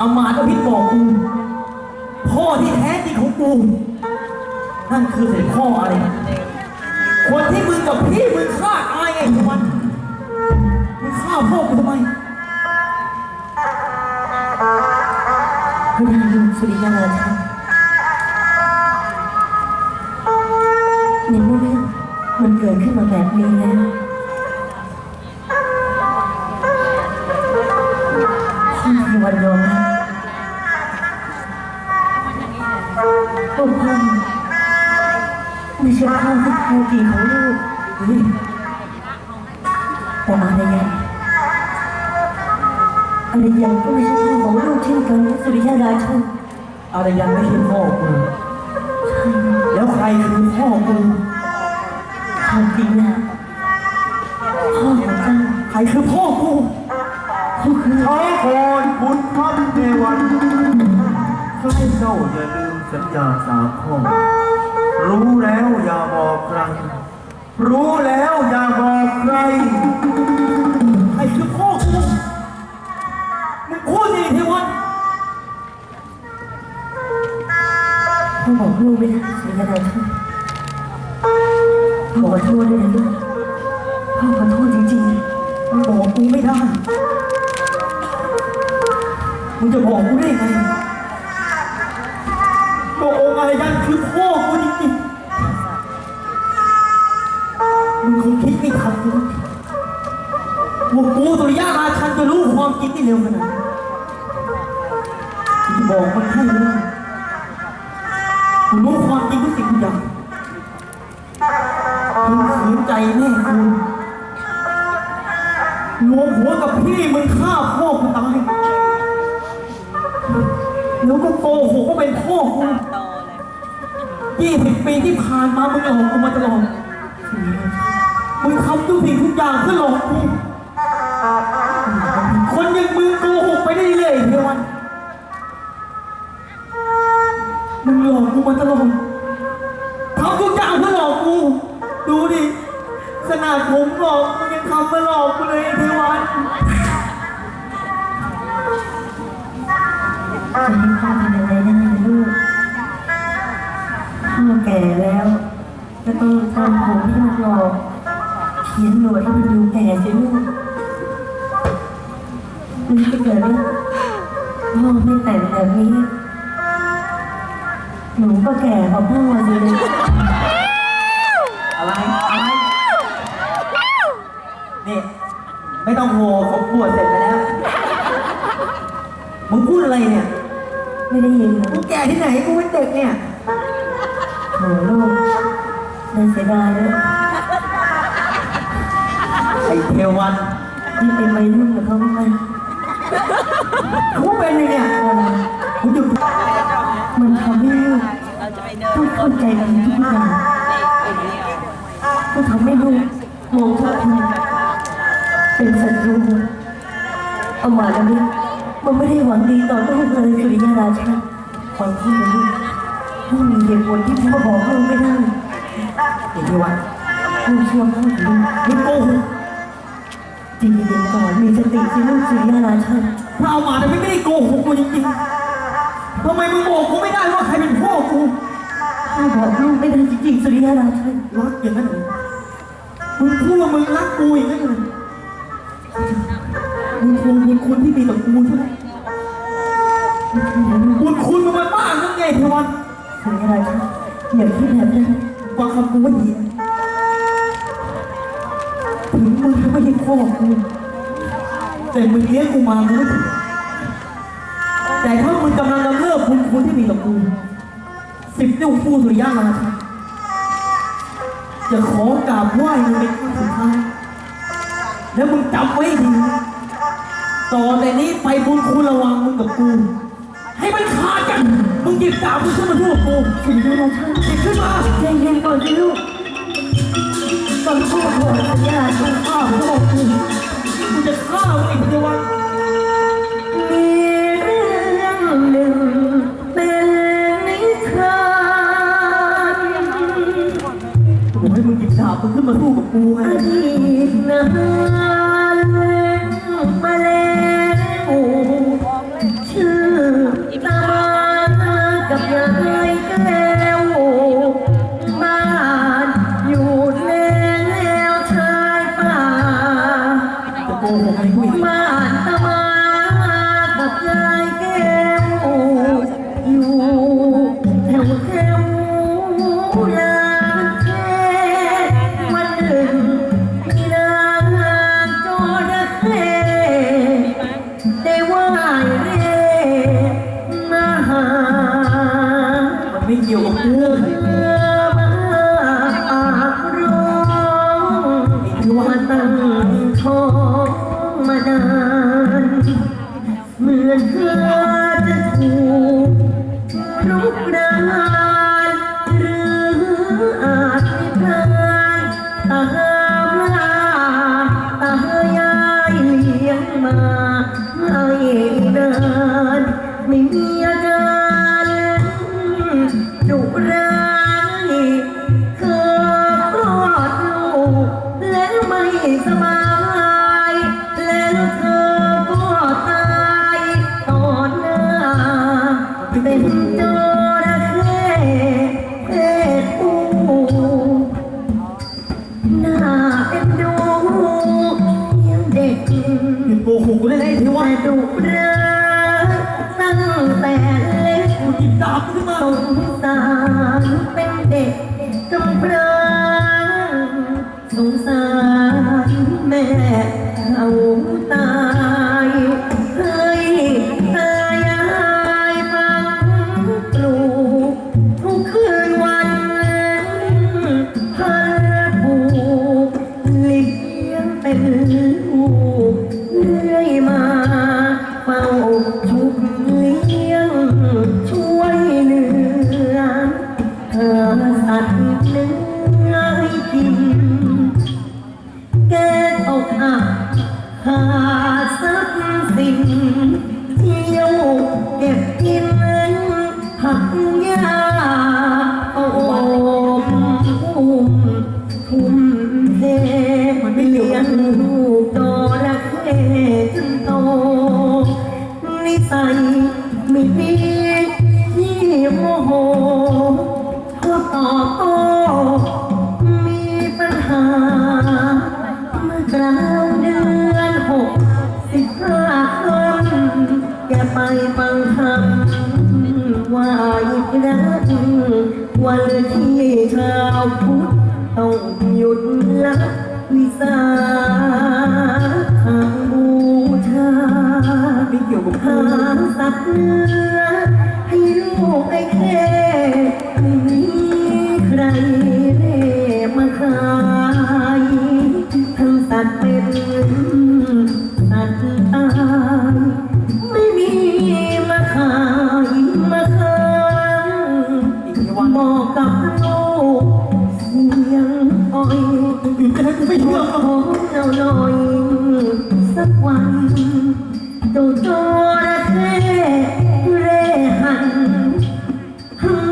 อามาตย์อภิษบอกกู พ่อที่แท้จริงของกู นั่นคือเสด็จพ่ออะไร คนที่มึงกับพี่มึงฆ่าตายไงทุกวันมึงฆ่าพ่อกูทำไมก็ได้ลูกสุริยาราชันในเมื่อเรื่องมันเกิดขึ้นมาแบบนี้แล้ว ช่พ่อที่แท้จริงของลูกเฮ้ยแต่อะไรยังอะไรยังก็ไม่ใช่พ่อของลูกเช่นกันนะสุริยาราชนอะไรยังไม่ใช่พ่อกูใช่นะแล้วใครคือพ่อกูความจริงนะพ่อของเจ้าใครคือพ่อกูเขาคือขอพรคุณพระเทวันให้เจ้าอย่าลืมสัญญาสามข้อรู้ มึงจะบอกกูได้ไงตัวองค์อะไรยันคือพ่อกูจริงๆมึงคงคิดไม่ทันเลยว่ากูสุริยาราชันจะรู้ความจริงได้เร็วขนาดนี้กูจะบอกมันให้เลยกูรู้ความจริงทุกสิ่งทุกอย่างมึงขืนใจแม่กูรวมหัวกับพี่มึงฆ่าพ่อกูตาย หกว่าเป็นพ่อกูยี่สิบปีที่ผ่านมามึงหลอกกูมาตลอดมึงทำทุกสิ่งทุกอย่างเพื่อหลอกกู แก่แล้วก็ต้องทำผมให้มันหล่อเขียนหนวดให้มันดูแก่สิลูกมันถ้าเกิดว่าพ่อไม่แต่งแบบนี้ หนูก็แก่กว่าพ่อสิเลยอะไรอะไรนี่ไม่ต้องโหผมบวชเสร็จไปแล้ว มึงพูดอะไรเนี่ย ไม่ได้ยินเหรอกูแก่ที่ไหนกูเป็นเด็กเนี่ย โหลูกน่าเสียดายนะไอ้เทวันนี่เป็นวัยรุ่นกับเขาไหมกูเป็นเลยเนี่ยกูหยุดมันทำให้ลูกต้องเข้าใจกันทุกอย่างก็ทำให้ลูกมองทุกคนเป็นศัตรูเอามาแล้วนี่มันไม่ได้หวังดีต่อลูกเลยสุริยาราชาฟังพ่อนะลูก พ่อมีเหตุผลที่พ่อบอกลูกไม่ได้ไอ้เทวันลูกเชื่อพ่อสิลูกมึงโกหกใจเย็นๆก่อนมีสติสิลูกสุริยาราชาถ้าเอามาแต่ไม่ได้โกหกกูจริงๆทำไมมึงบอกกูไม่ได้ว่าใครเป็นพ่อกูพ่อบอกลูกไม่ได้จริงๆสุริยาราชารักอย่างนั้นเหรอมึงพูดว่ามึงรักกูอย่างนั้นเหรอมึงคงบุญคุณที่มีต่อกูใช่ไหมบุญคุณมึงมันมา สุริยาราชาอย่าคิดแบบนั้นฟังคำกูว่าดีถึงมึงไม่ใช่พ่อกูแต่มึงเลี้ยงกูมามึงไม่ถึงแต่ถ้ามึงกำลังจะเลิกบุญคุณที่มีต่อกูสิบนิ้วฟูสุริยะมาแล้วครับจะขอกราบไหว้มึงเป็นครั้งสุดท้ายแล้วมึงจำไว้ดีต่อแต่นี้ไปบุญคุณระวังมึงกับกู ให้มันขาดกัน มึงหยิบดาบมึงขึ้นมาสู้กับกูถึงเวลาท่านหยิบขึ้นมาใจเย็นก่อนสิลูกตอนพ่อโหดสัญญาณของพ่อโหดอีกกูจะฆ่ามึงอีกเดีววันเรื่อหนึ่งเป็นนิทานกให้มึงหยิบดาบมึงขึ้นมาสู้กับกูไง ยู่ยวกับเร้องว่าตั้งท้องมานานเหมือนเธอจะถูกรุกรานหรืออาจพลาดตามลาตายายเลี้ยงมา งสาร ทุ่มทุ่มเทเลี้ยงลูกดอระเข้จนโตนิสัยม่ดีที่โมโหก็ต่อโตมีปัญหา เมื่อกลางเดือนหกสิบห้าคนแกไปฟังคำว่าอีกแล้ววันที่ ต้องหยุดละวิสาขาบูชาไม่เกี่ยวกับหาสัตว์เนื้อให้ลูกไอ้แค่ไม่มีใคร ตัวระเข้เรหัน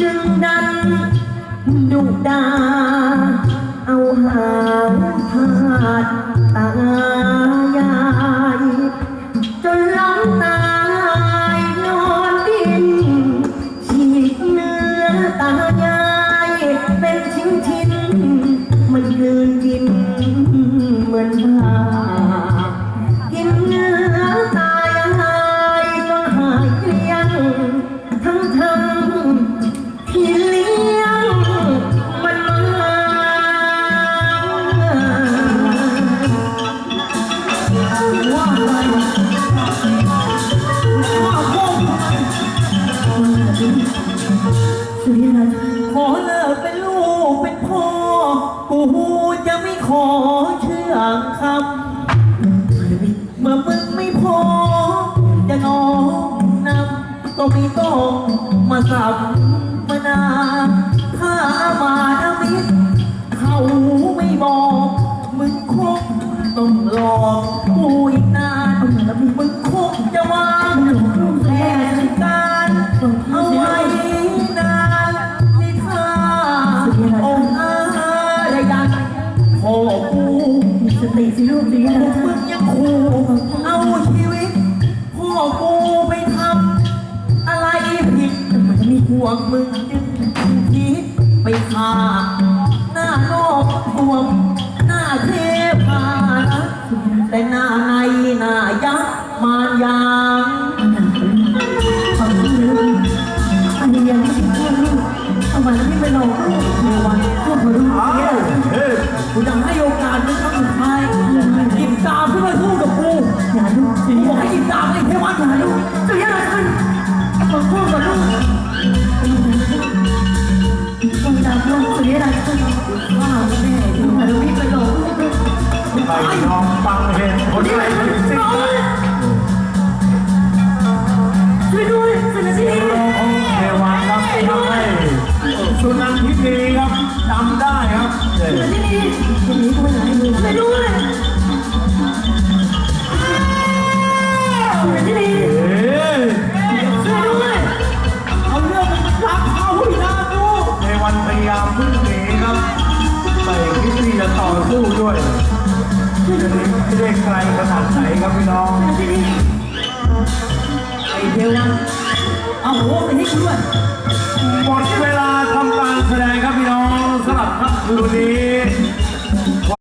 จึงดันดุดา ขอล มาแล้วพี่ไปหลอกลูกในวันพ่อของลูกอ้าวเฮ้ยกูยังให้โอกาสมึงครั้งสุดท้ายหยิบดาบขึ้นมาสู้กับกูอย่าลูกสุกูริบอกให้หยิบดาบไอ้เทวันอย่าลูกสุริยาราชันฟังพ่อกับลูกฟังตามลูกสุริยาราชันฆ่ามึงแน่เอามาแล้วพี่ไปหลอกลูกใครยอมฟังเหตุผลอะไรทั้งสิ้นช่วยด้วยสุนันที ครับเฮ้ยสุนันทีทีนี้กูไปไหนเลยช่วยด้วยสุนันทีเฮ้ยวด้วยเอาเรื่องมันรักเขาให้นาดูเทวันพยายามพึ่งหนีครับไม่คิดที่จะต่อสู้ด้วยจะหนีไม่ได้ไกลขนาดไหนครับพี่น้องสุนันทีไอเทวันเอาโหไปให้ด้วยหมดเวลาทำการแสดงครับพี่น้อง รุ่นนี้